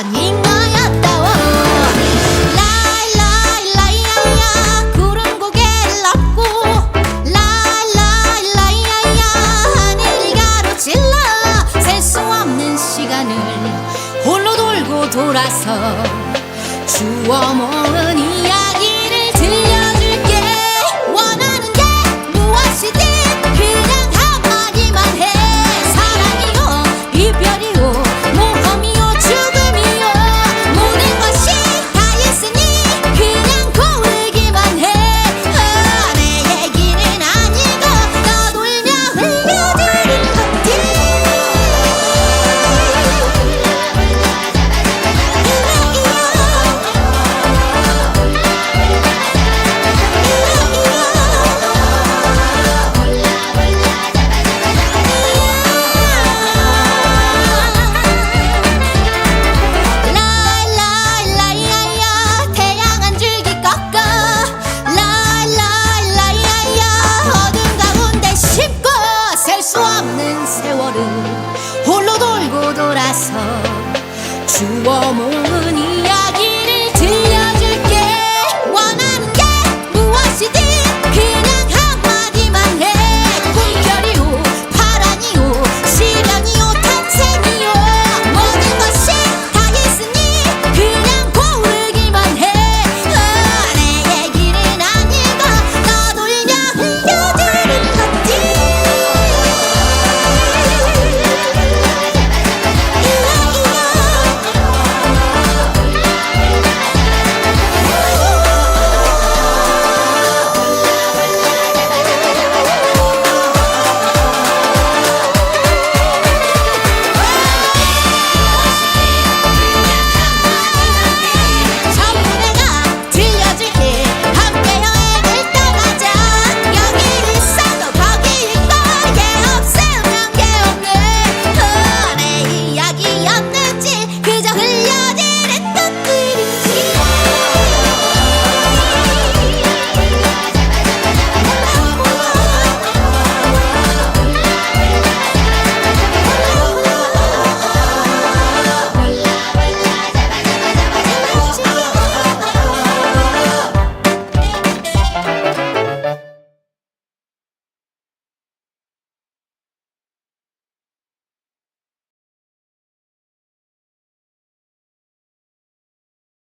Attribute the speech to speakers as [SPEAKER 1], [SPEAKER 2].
[SPEAKER 1] 인가였다워. 라일라일라이야야. 구름 고개를 고. 라일라일라이야야. 하늘 가로질러. 셀 수 없는 시간을 홀로 돌고 돌아서 주워 모은 이 Çuvamı